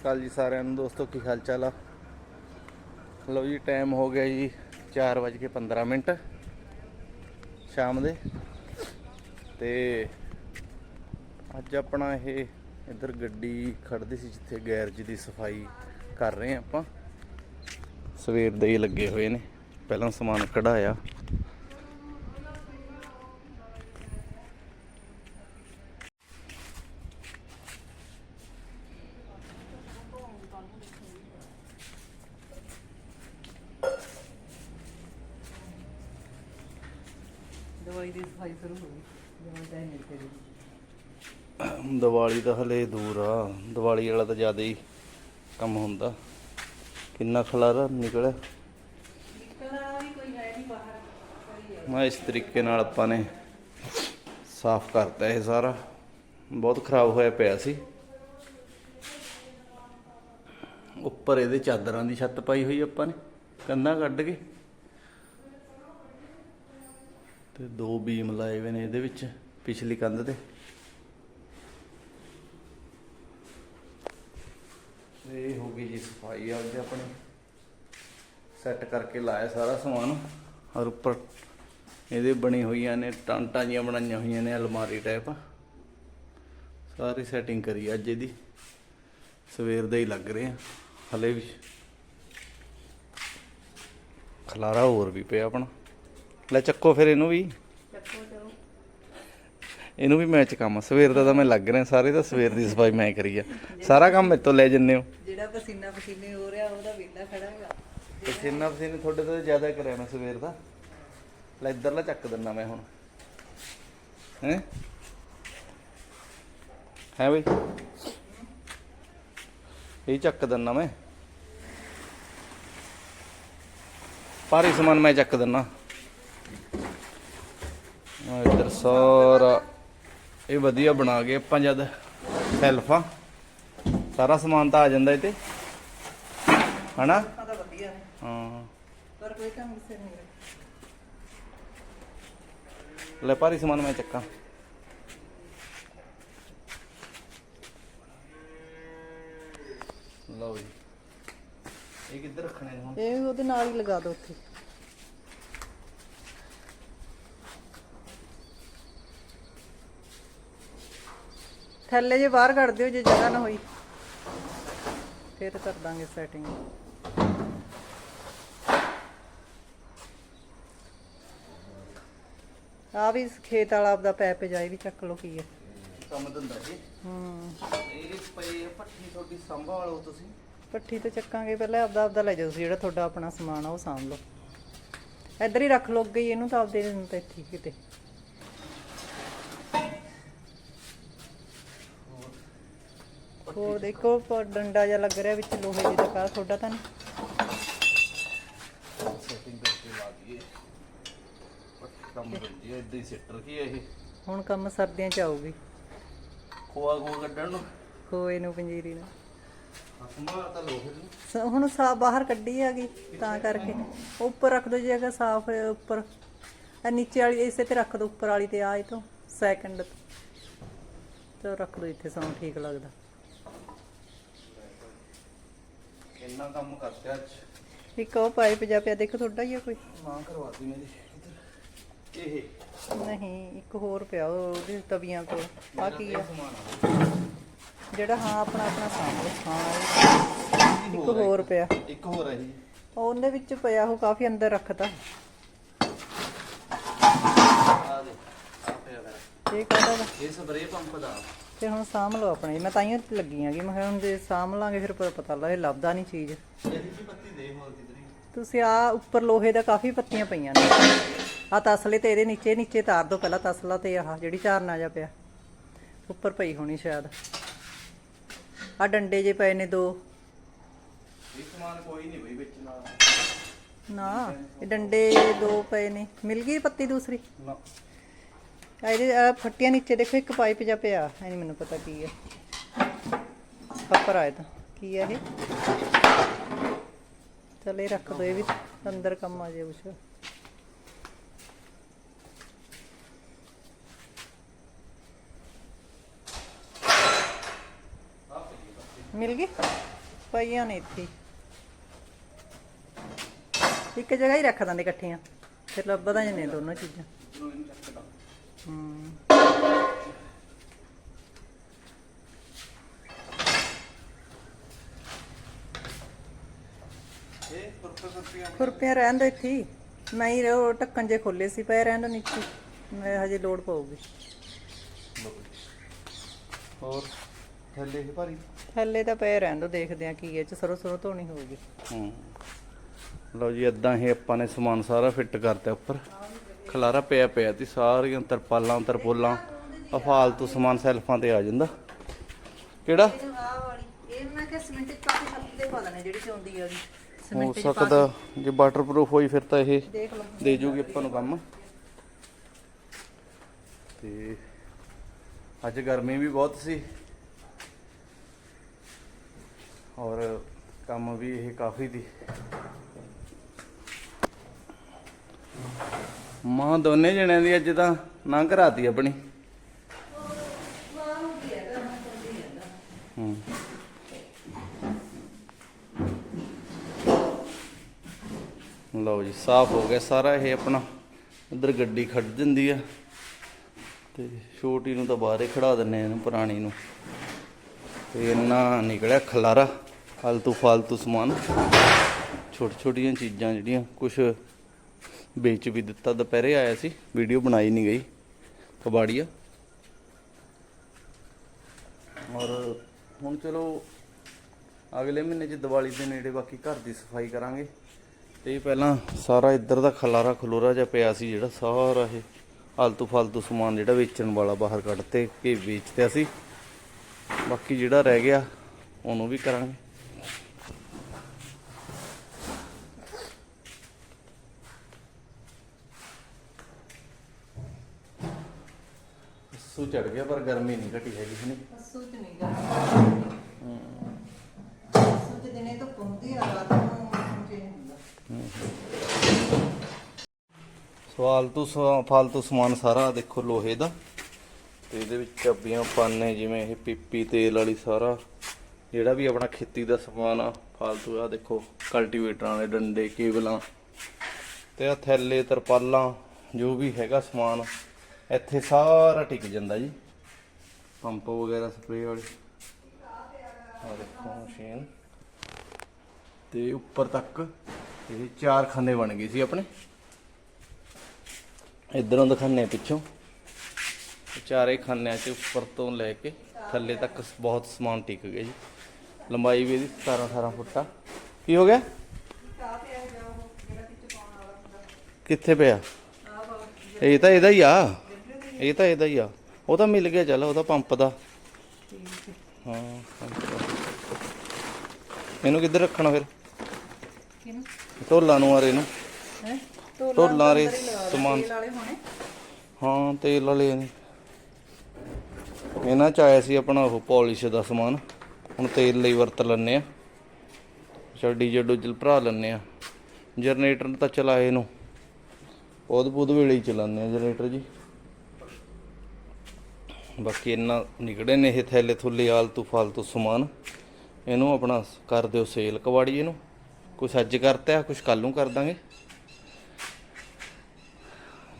ਅਕਾਲ ਜੀ ਸਾਰਿਆਂ ਨੂੰ, ਦੋਸਤੋ, ਕੀ ਹਾਲ ਚਾਲ ਆ? ਲਓ ਜੀ ਟਾਈਮ ਹੋ ਗਿਆ ਜੀ 4:15 ਮਿੰਟ ਸ਼ਾਮ ਦੇ। ਤੇ ਅੱਜ ਆਪਣਾ ਇਹ ਇੱਧਰ ਗੱਡੀ ਖੜਦੀ ਸੀ ਜਿੱਥੇ ਗੈਰਜ ਦੀ ਸਫ਼ਾਈ ਕਰ ਰਹੇ ਆ ਆਪਾਂ। ਸਵੇਰ ਦੇ ਹੀ ਲੱਗੇ ਹੋਏ ਨੇ, ਪਹਿਲਾਂ ਸਮਾਨ ਕਢਾਇਆ। ਦਵਾਈ ਦੀ ਸਫ਼ਾਈ ਸ਼ੁਰੂ ਹੋ ਗਈ। ਦਵਾਈ ਤਾਂ ਨਹੀਂ ਕਰੀ ਦੀਵਾਲੀ ਤਾਂ ਹਲੇ ਦੂਰ ਆ। ਦੀਵਾਲੀ ਵਾਲਾ ਤਾਂ ਜ਼ਿਆਦਾ ਹੀ ਕੰਮ ਹੁੰਦਾ। ਕਿੰਨਾ ਖਲਾਰਾ ਨਿਕਲਿਆ? ਨਿਕਲਣਾ ਵੀ ਕੋਈ ਹੈ ਨਹੀਂ ਬਾਹਰ ਮੈਂ ਇਸ ਤਰੀਕੇ ਨਾਲ ਆਪਾਂ ਨੇ ਸਾਫ਼ ਕਰਤਾ ਇਹ ਸਾਰਾ। ਬਹੁਤ ਖਰਾਬ ਹੋਇਆ ਪਿਆ ਸੀ। ਉੱਪਰ ਇਹਦੇ ਚਾਦਰਾਂ ਦੀ ਛੱਤ ਪਾਈ ਹੋਈ ਆਪਾਂ ਨੇ। ਕੰਧਾਂ ਕੱਢ ਕੇ। ਤੇ ਦੋ ਬੀਮ ਲਾਏ ਹੋਏ ਨੇ ਇਹਦੇ ਵਿੱਚ, ਪਿਛਲੀ ਕੰਧ ਤੇ। ਇਹ ਹੋ ਗਈ ਜੀ ਸਫ਼ਾਈ ਆ ਉਹਦੇ ਆਪਣੀ। ਸੈੱਟ ਕਰਕੇ ਲਾਇਆ ਸਾਰਾ ਸਮਾਨ। ਔਰ ਉੱਪਰ ਇਹਦੇ ਬਣੀ ਹੋਈਆਂ ਨੇ ਟਾਂਟਾਂ ਜੀਆਂ ਬਣਾਈਆਂ ਹੋਈਆਂ ਨੇ, ਅਲਮਾਰੀ ਟਾਈਪ ਸਾਰੀ ਸੈਟਿੰਗ ਕਰੀ ਅੱਜ ਇਹਦੀ। ਸਵੇਰ ਦੇ ਹੀ ਲੱਗ ਰਹੇ ਆ, ਹਲੇ ਵੀ। ਖਲਾਰਾ ਹੋਰ ਵੀ ਪਿਆ ਆਪਣਾ। ਲੈ ਚੱਕੋ ਫਿਰ ਇਹਨੂੰ ਵੀ। ਚੱਕੋ ਚਲੋ ਇਹਨੂੰ ਵੀ ਮੈਂ ਚ ਕੰਮ ਸਵੇਰ ਦਾ ਤਾਂ ਮੈਂ ਲੱਗ ਰਿਹਾ ਸਾਰੇ ਤਾਂ ਸਵੇਰ ਦੀ ਸਫ਼ਾਈ ਮੈਂ ਕਰੀ ਆ। ਸਾਰਾ ਕੰਮ ਮੇਰੇ ਤੋਂ ਲੈ ਜੰਨੇ ਹੋ। ਜਿਹੜਾ ਪਸੀਨਾ ਪਸੀਨੇ ਹੋ ਰਿਹਾ ਉਹਦਾ ਵੇਲਾ ਖੜਾ ਹੈਗਾ। ਪਸੀਨਾ ਪਸੀਨੇ ਤੁਹਾਡੇ ਤੋਂ ਜ਼ਿਆਦਾ ਕਰਿਆ ਮੈਂ ਸਵੇਰ ਦਾ। ਲੈ ਇੱਧਰਲਾ ਚੱਕ ਦਿੰਨਾ ਮੈਂ ਹੁਣ। ਹੈ? ਹੈ ਬਈ? ਇਹ ਚੱਕ ਦਿੰਨਾ ਮੈਂ। ਭਾਰੀ ਸਮਾਨ ਮੈਂ ਚੱਕ ਦਿੰਨਾ। ਇੱਧਰ ਸਾਰਾ ਇਹ ਵਧੀਆ ਬਣਾ ਕੇ ਆਪਾਂ ਜਦ ਸੈਲਫਾ ਸਾਰਾ ਸਮਾਨ ਤਾਂ ਆ ਜਾਂਦਾ ਇਹ ਤੇ ਹਨਾ ਹਾਂ। ਪਰ ਕੋਈ ਕੰਮ ਕਿਸੇ ਨਹੀਂ ਲੈ ਭਾਰੀ ਸਮਾਨ ਮੈਂ ਚੱਕਾਂ। ਲਓ ਜੀ। ਇਹ ਕਿੱਧਰ ਰੱਖਣੇ ਹੁਣ? ਇਹ ਉਹਦੇ ਨਾਲ ਹੀ ਲਗਾ ਦਿਓ ਉੱਥੇ। ਥੱਲੇ ਜੇ ਬਾਹਰ ਕੱਢ ਦਿਓ ਜੇ ਜਗ੍ਹਾ ਨਾ ਹੋਈ। ਫਿਰ ਕਰ ਦਾਂਗੇ ਸੈਟਿੰਗ ਆ ਵੀ ਖੇਤ ਵਾਲਾ ਆਪਦਾ ਪੈਪ ਜਾਏ ਵੀ ਚੱਕ ਲਓ ਕੀ ਹੈ। ਕੰਮ ਦਿੰਦਾ ਜੀ। ਹੂੰ। ਇਹ ਪਈ ਪੱਠੀ ਤੁਹਾਡੀ ਸੰਭਾਲੋ ਤੁਸੀਂ। ਪੱਠੀ ਤੇ ਚੱਕਾਂਗੇ ਪਹਿਲਾਂ ਆਪਦਾ ਆਪਦਾ ਲੈ ਜਾਓ ਤੁਸੀਂ ਜਿਹੜਾ ਤੁਹਾਡਾ ਆਪਣਾ ਸਮਾਨ ਆ ਉਹ ਸਾਂਭ ਲਓ। ਇੱਧਰ ਹੀ ਰੱਖ ਲਓ ਅੱਗੇ ਹੀ ਇਹਨੂੰ ਤਾਂ ਆਪਦੇ ਨੂੰ ਤਾਂ ਇੱਥੇ ਹੀ ਕਿਤੇ। ਹੋਰ ਦੇਖੋ ਪ- ਡੰਡਾ ਜਿਹਾ ਲੱਗ ਰਿਹਾ ਵਿੱਚ ਲੋਹੇ ਦਾ ਕਾ ਤੁਹਾਡਾ ਤਾਂ ਨਹੀਂ? ਸੈਟਿੰਗ ਕਰਕੇ ਲਾ ਦਈਏ। ਪੱਠੀ ਕੰਮ ਦਿੰਦੀ ਹੈ ਇਦਾਂ ਹੀ ਸਿੱਟ ਰੱਖੀ ਇਹ? ਹੁਣ ਕੰਮ ਸਰਦੀਆਂ ਚ ਆਊਗੀ। ਖੋਆ ਖੋਆ ਕੱਢਣ ਨੂੰ? ਖੋਏ ਨੂੰ ਪੰਜੀਰੀ ਨੂੰ। ਸੰਭਾਲ ਤਾਂ ਲੋਹੇ ਨੂੰ। ਸ- ਹੁਣ ਸਾ ਬਾਹਰ ਕੱਢੀ ਹੈਗੀ ਤਾਂ ਕਰਕੇ। ਉੱਪਰ ਰੱਖ ਦਿਓ ਜੇ ਅਗਰ ਸਾਫ਼ ਹੈ ਉੱਪਰ। ਆ ਨੀਚੇ ਵਾਲੀ ਇਸੇ ਤੇ ਰੱਖ ਦਿਓ ਉੱਪਰ ਵਾਲੀ ਤੇ ਆ ਇਹ ਤੋਂ ਸੈਕਿੰਡ ਤੇ। ਰੱਖ ਦਿਓ ਇੱਥੇ ਸਾਨੂੰ ਠੀਕ ਲੱਗਦਾ। ਇੰਨਾ ਕੰਮ ਕਰਤੇ ਅੱਜ? ਇੱਕ ਉਹ ਪਾਈਪ ਜਾ ਪਿਆ ਦੇਖੋ ਤੁਹਾਡਾ ਹੀ ਆ ਕੋਈ। ਮਾਂ ਕਰਵਾਤੀ ਮੇਰੀ ਇੱਧਰ। ਇਹ? ਨਹੀਂ ਇੱਕ ਹੋਰ ਪਿਆ ਉਹ ਉਹਦੇ ਤਵੀਆਂ ਕੋਲ। ਆ ਕੀ ਆ? ਸਮਾਨ ਆ। ਜਿਹੜਾ ਹਾਂ ਆਪਣਾ ਆਪਣਾ ਸਾਹਮਣੇ ਹਾਂ ਇਹ। ਇੱਕ ਹੋਰ ਪਿਆ। ਇੱਕ ਹੋਰ ਹੈ ਜੀ। ਉਹਦੇ ਵਿੱਚ ਪਿਆ ਉਹ ਕਾਫੀ ਅੰਦਰ ਰੱਖਤਾ। ਆ ਦੇ ਆ ਪਿਆ ਮੇਰਾ। ਇਹ ਕਾਹਦਾ ਵਾ? ਇਹ ਸਪਰੇ ਪੰਪ ਦਾ। ਤੇ ਹੁਣ ਸਾਂਭ ਲਓ ਆਪਣੀ। ਮੈਂ ਤਾਈਓ ਲੱਗੀ ਆਂਗੀ ਮੈਂ ਕਿਹਾ ਹੁਣ ਜੇ ਸਾਂਭ ਲਾਂਗੇ ਫਿਰ ਪ- ਪਤਾ ਲੱਗੇ ਲੱਭਦਾ ਨਹੀਂ ਚੀਜ਼। ਦੇ ਤੁਸੀਂ ਆ ਉੱਪਰ ਲੋਹੇ ਦਾ ਕਾਫੀ ਪੱਤੀਆਂ ਪਈਆਂ ਨੇ। ਆ ਤਸਲੇ ਤੇ ਇਹਦੇ ਨੀਚੇ ਨੀਚੇ ਤਾਰ ਦਿਓ ਪਹਿਲਾਂ ਤਸਲਾ ਤੇ ਆਹ ਜਿਹੜੀ ਝਾਰਨਾ ਜਾ ਪਿਆ। ਉੱਪਰ ਪਈ ਹੋਣੀ ਸ਼ਾਇਦ। ਆ ਡੰਡੇ ਜੇ ਪਏ ਨੇ ਦੋ। ਇਹ ਸਮਾਨ ਕੋਈ ਨਹੀਂ ਬਈ ਵਿੱਚ ਨਾਲ। ਨਾ ਇਹ ਡੰਡੇ ਦੋ ਪਏ ਨੇ। ਮਿਲ ਗਈ ਪੱਤੀ ਦੂਸਰੀ? ਨਾ। ਇਹਦੇ ਆ ਫੱਟੀਆਂ ਨੀਚੇ ਦੇਖੋ, ਇੱਕ ਪਾਈਪ ਜਿਹਾ ਪਿਆ। ਐ ਨਹੀਂ ਮੈਨੂੰ ਪਤਾ ਕੀ ਹੈ। ਖੱਪਰ ਆਇਆ ਤਾਂ। ਕੀ ਹੈ ਇਹ? ਚਲ ਰੱਖ ਦੋ, ਇਹ ਵੀ ਅੰਦਰ ਕੰਮ ਆ ਜੇ ਕੁਛ। ਮਿਲ ਗਈ? ਪਈਆਂ ਨੇ ਇੱਥੇ। ਇੱਕ ਜਗ੍ਹਾ ਹੀ ਰੱਖ ਦਿੰਦੇ ਇਕੱਠੀਆਂ। ਫਿਰ ਲੱਭਦਾ ਜਾਂਦੇ ਦੋਨੋਂ ਚੀਜ਼ਾਂ। ਖੁਰਪੀਆਂ ਰਹਿਣ ਦੋ ਇੱਥੇ ਹੀ। ਮੈਂ ਹੀ ਉਹ ਢੱਕਣ ਜੇ ਖੋਲੇ ਸੀ ਪਏ ਰਹਿਣ ਦੋ ਨੀਚੇ। ਮੈਂ ਹਜੇ ਲੋਡ ਪਊਗੀ। ਹੋਰ ਥੱਲੇ ਹੀ ਭਾਰੀ? ਥੱਲੇ ਤਾਂ ਪਏ ਰਹਿਣ ਦੋ ਦੇਖਦੇ ਆ ਕੀ ਇਹ ਚ ਸਰੋਂ ਸਰੋਂ ਧੋਣੀ ਹੋਊਗੀ। ਹੂੰ। ਲਓ ਜੀ ਇਦਾਂ ਹੀ ਆਪਾਂ ਨੇ ਸਮਾਨ ਸਾਰਾ ਫਿੱਟ ਕਰਤਾ ਉੱਪਰ। ਖਲਾਰਾ ਪਿਆ ਪਿਆ ਤੀ ਸਾਰੀਆਂ ਤਰਪਾਲਾਂ ਤਰਪੋਲਾਂ ਆ ਫਾਲਤੂ ਸਮਾਨ ਸੈਲਫਾਂ ਤੇ ਆ ਜਾਂਦਾ। ਕਿਹੜਾ? ਹੋ ਸਕਦਾ ਜੇ ਵਾਟਰਪ੍ਰੂਫ ਹੋਈ ਫਿਰ ਤਾਂ ਇਹ ਦੇ ਜੂਗੀ ਆਪਾਂ ਨੂੰ ਕੰਮ। ਤੇ ਅੱਜ ਗਰਮੀ ਵੀ ਬਹੁਤ ਸੀ। ਔਰ ਕੰਮ ਵੀ ਇਹ ਕਾਫੀ ਦੀ। ਮਾਂ ਦੋਨੇ ਜਣਿਆਂ ਦੀ ਅੱਜ ਤਾਂ ਨਾ ਘਰਾਤੀ ਆਪਣੀ। ਲਓ ਜੀ, ਸਾਫ਼ ਹੋ ਗਿਆ ਸਾਰਾ ਇਹ ਆਪਣਾ। ਅੰਦਰ ਗੱਡੀ ਖੜ ਦਿੰਦੀ ਆ ਤੇ ਛੋਟੀ ਨੂੰ ਤਾਂ ਬਾਹਰੇ ਖੜਾ ਦਿੰਨੇ ਇਹਨੂੰ, ਪੁਰਾਣੀ ਨੂੰ। ਤੇ ਇੰਨਾ ਨਿਕਲਿਆ ਖਲਾਰਾ ਫालतू ਫालतू ਸਮਾਨ। ਛੋਟੀ ਛੋਟੀਆਂ ਚੀਜ਼ਾਂ ਜਿਹੜੀਆਂ ਕੁਝ ਵੇਚ ਵੀ ਦਿੱਤਾ, ਦੁਪਹਿਰੇ ਆਇਆ ਸੀ, ਵੀਡੀਓ ਬਣਾਈ ਨਹੀਂ ਗਈ, ਕਬਾੜੀਆ। ਔਰ ਹੁਣ ਚਲੋ, ਅਗਲੇ ਮਹੀਨੇ 'ਚ ਦੀਵਾਲੀ ਦੇ ਨੇੜੇ ਬਾਕੀ ਘਰ ਦੀ ਸਫ਼ਾਈ ਕਰਾਂਗੇ। ਤੇ ਪਹਿਲਾਂ ਸਾਰਾ ਇੱਧਰ ਦਾ ਖਲਾਰਾ ਖਲੋਰਾ ਜਿਹਾ ਪਿਆ ਸੀ ਜਿਹੜਾ ਸਾਰਾ ਇਹ ਆਲਤੂ ਫਾਲਤੂ ਸਮਾਨ ਜਿਹੜਾ ਵੇਚਣ ਵਾਲਾ ਬਾਹਰ ਕੱਢਤੇ ਕਿ ਵੇਚਤੇ ਸੀ। ਬਾਕੀ ਜਿਹੜਾ ਰਹਿ ਗਿਆ, ਉਹਨੂੰ ਵੀ ਕਰਾਂਗੇ। ਸੂ ਚੜ ਗਿਆ ਪਰ ਗਰਮੀ ਨਹੀਂ ਘਟੀ ਹੈਗੀ ਚ ਨਹੀਂ ਗਾ ਚ ਦਿਨੇ ਤਾਂ ਪੁੰਦੀ ਆ ਰਾਤ ਨੂੰ ਮੌਸਮ change ਹੁੰਦਾ। ਫਾਲਤੂ ਸਮਾਨ ਸਾਰਾ ਦੇਖੋ ਲੋਹੇ ਦਾ। ਤੇ ਇਹਦੇ ਵਿੱਚ ਚਾਬੀਆਂ ਪਾਨੇ ਜਿਵੇਂ ਇਹ ਪੀਪੀ ਤੇਲ ਵਾਲੀ ਸਾਰਾ। ਜਿਹੜਾ ਵੀ ਆਪਣਾ ਖੇਤੀ ਦਾ ਸਮਾਨ ਆ ਫਾਲਤੂ ਆ ਦੇਖੋ ਕਲਟੀਵੇਟਰਾਂ ਦੇ ਡੰਡੇ ਕੇਬਲਾਂ। ਤੇ ਆ ਥੈਲੇ ਤਰਪਾਲਾਂ ਜੋ ਵੀ ਹੈਗਾ ਸਮਾਨ। ਇੱਥੇ ਸਾਰਾ ਟਿਕ ਜਾਂਦਾ ਜੀ। ਪੰਪ ਵਗੈਰਾ ਸਪਰੇਅ ਵਾਲੇ। ਆ ਦੇਖੋ ਮਸ਼ੀਨ ਤੇ ਉੱਪਰ ਤੱਕ ਇਹ ਚਾਰ ਖਾਨੇ ਬਣ ਗਏ ਸੀ ਆਪਣੇ। ਇਧਰੋਂ ਦਿਖਾਨੇ ਪਿੱਛੋਂ। ਚਾਰੇ ਖਾਨਿਆਂ 'ਚ ਉੱਪਰ ਤੋਂ ਲੈ ਕੇ ਥੱਲੇ ਤੱਕ ਬਹੁਤ ਸਮਾਨ ਟਿਕ ਗਿਆ ਜੀ। ਲੰਬਾਈ ਵੀ ਇਹਦੀ 17 18 ਫੁੱਟ ਆ। ਕੀ ਹੋ ਗਿਆ? ਕਿੱਥੇ ਪਿਆ? ਇਹ ਤਾਂ ਇਹਦਾ ਹੀ ਆ। ਇਹ ਤਾਂ ਇਹਦਾ ਹੀ ਆ। ਉਹ ਤਾਂ ਮਿਲ ਗਿਆ ਚੱਲ ਉਹਦਾ ਪੰਪ ਦਾ। ਹਾਂ। ਪੰਪ ਦਾ। ਇਹਨੂੰ ਕਿੱਧਰ ਰੱਖਣਾ ਫਿਰ? ਕਿਹਨੂੰ? ਢੋਲਾਂ ਨੂੰ ਆਰੇ ਨੂੰ ਹੈ? ਢੋਲਾਂ ਰੇ ਸਮਾਨ। ਵਾਲੇ ਹੋਣੇ। ਹਾਂ ਤੇਲ ਵਾਲੇ ਨੇ ਇਹਨਾਂ। ਚ ਆਇਆ ਸੀ ਆਪਣਾ ਉਹ ਪਾਲਿਸ਼ ਦਾ ਸਮਾਨ। ਹੁਣ ਤੇਲ ਲਈ ਵਰਤ ਲੈਣੇ ਆ। ਚਲ ਡੀਜ਼ਲ ਡੂਜਲ ਭਰਾ ਲੈਣੇ ਆ। ਜਨਰੇਟਰ ਤਾਂ ਚਲਾਏ ਨੂੰ ਉਹਦ ਪੁੱਦ ਵੇਲੇ ਹੀ ਚਲਾਉਂਦੇ ਆ ਜਨਰੇਟਰ ਜੀ। ਬਾਕੀ ਇੰਨਾ ਨਿਕੜੇ ਨੇ ਇਹ ਥੈਲੇ ਥੁੱਲੇ ਆਲਤੂ ਫਾਲਤੂ ਸਮਾਨ। ਇਹਨੂੰ ਆਪਣਾ ਕਰ ਦਿਓ ਸੇਲ ਕਵਾੜੀ ਇਹਨੂੰ। ਕੁਛ ਅੱਜ ਕਰਤਾ ਕੁਛ ਕੱਲ ਨੂੰ ਕਰ ਦਾਂਗੇ।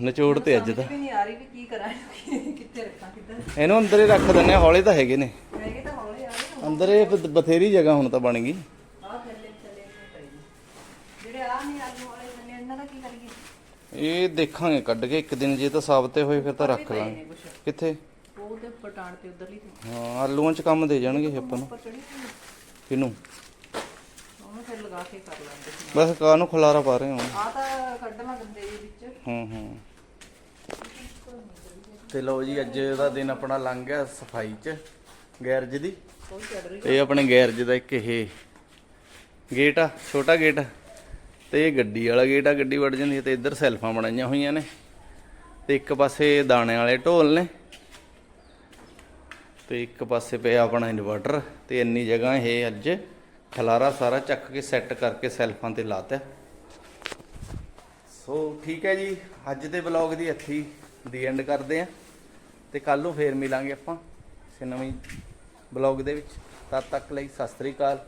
ਨਿਚੋੜ ਤੇ ਅੱਜ ਦਾ। ਵੀ ਨਹੀਂ ਆ ਰਹੀ ਵੀ ਕੀ ਕਰਾਂ ਕਿੱਥੇ ਰੱਖਾਂ ਕਿੱਧਰ। ਇਹਨੂੰ ਅੰਦਰ ਹੀ ਰੱਖ ਦਿੰਨੇ ਆ ਹੌਲੇ ਤਾਂ ਹੈਗੇ ਨੇ। ਹੈਗੇ ਤਾਂ ਹੌਲੇ ਆ ਰਹੇ ਅੰਦਰ ਇਹ ਬਥੇਰੀ ਜਗ੍ਹਾ ਹੁਣ ਤਾਂ ਬਣ ਗਈ। ਆ ਥੱਲੇ ਥੱਲੇ ਨਹੀਂ ਪਈ ਜਿਹੜੇ ਆ ਨਹੀਂ ਆਲੂ ਵਾਲੇ ਬੰਨੇ ਇਹਨਾਂ ਦਾ ਕੀ ਕਰੀਏ? ਇਹ ਦੇਖਾਂਗੇ ਕੱਢ ਕੇ ਇੱਕ ਦਿਨ ਜੇ ਤਾਂ ਸਾਬਤੇ ਹੋਏ ਫਿਰ ਤਾਂ ਰੱਖ ਲਾਂਗੇ। ਕਿੱਥੇ? ਉਹ ਤੇ ਪਟਾਣ ਤੇ ਉਧਰਲੀ ਤੇ। ਹਾਂ ਆਲੂਆਂ 'ਚ ਕੰਮ ਦੇ ਜਾਣਗੇ ਇਹ ਆਪਾਂ ਨੂੰ। ਉੱਪਰ ਚੜੀ ਸੀ ਕਿਨੂੰ? ਉਹਨੂੰ ਫਿਰ ਲਗਾ ਕੇ ਕਰ ਲਾਂਗੇ। ਬਸ ਕਾਹ ਨੂੰ ਖਲਾਰਾ ਪਾ ਰਹੇ ਹਾਂ? ਆ ਤਾਂ ਕੱਢਣਾ ਗੰਦੇ ਦੇ ਵਿੱਚ। ਹੂੰ ਹੂੰ। ਤੇ ਲਓ ਜੀ ਅੱਜ ਦਾ ਦਿਨ ਆਪਣਾ ਲੰਘ ਗਿਆ ਸਫ਼ਾਈ 'ਚ। ਗੈਰਜ ਦੀ। ਕੋਈ ਚੜ ਰਹੀ ਇਹ ਆਪਣੇ ਗੈਰਜ ਦਾ ਇੱਕ ਇਹ ਗੇਟ ਆ ਛੋਟਾ ਗੇਟ ਤੇ ਇਹ ਗੱਡੀ ਵਾਲਾ ਗੇਟ ਆ ਗੱਡੀ ਵੜ ਜਾਂਦੀ ਹੈ ਤੇ ਇੱਧਰ ਸੈਲਫਾਂ ਬਣਾਈਆਂ ਹੋਈਆਂ ਨੇ। ਤੇ ਇੱਕ ਪਾਸੇ ਦਾਣੇ ਵਾਲੇ ਢੋਲ ਨੇ। ਤੇ ਇੱਕ ਪਾਸੇ ਪਿਆ ਆਪਣਾ ਇਨਵਰਟਰ ਤੇ ਇੰਨੀ ਜਗ੍ਹਾ ਇਹ ਅੱਜ ਖਲਾਰਾ ਸਾਰਾ ਚੱਕ ਕੇ ਸੈੱਟ ਕਰਕੇ ਸੈਲਫਾਂ ਤੇ ਲਾਤਾ। ਸੋ ਠੀਕ ਹੈ ਜੀ, ਅੱਜ ਦੇ ਵਲੌਗ ਦੀ ਇੱਥੇ ਦੀ ਐਂਡ ਕਰਦੇ ਆ ਤੇ ਕੱਲ ਨੂੰ ਫੇਰ ਮਿਲਾਂਗੇ ਆਪਾਂ। ਕਿਸੇ ਨਵੀਂ ਵਲੌਗ ਦੇ ਵਿੱਚ। ਤਦ ਤੱਕ ਲਈ ਸਤਿ ਸ੍ਰੀ ਅਕਾਲ।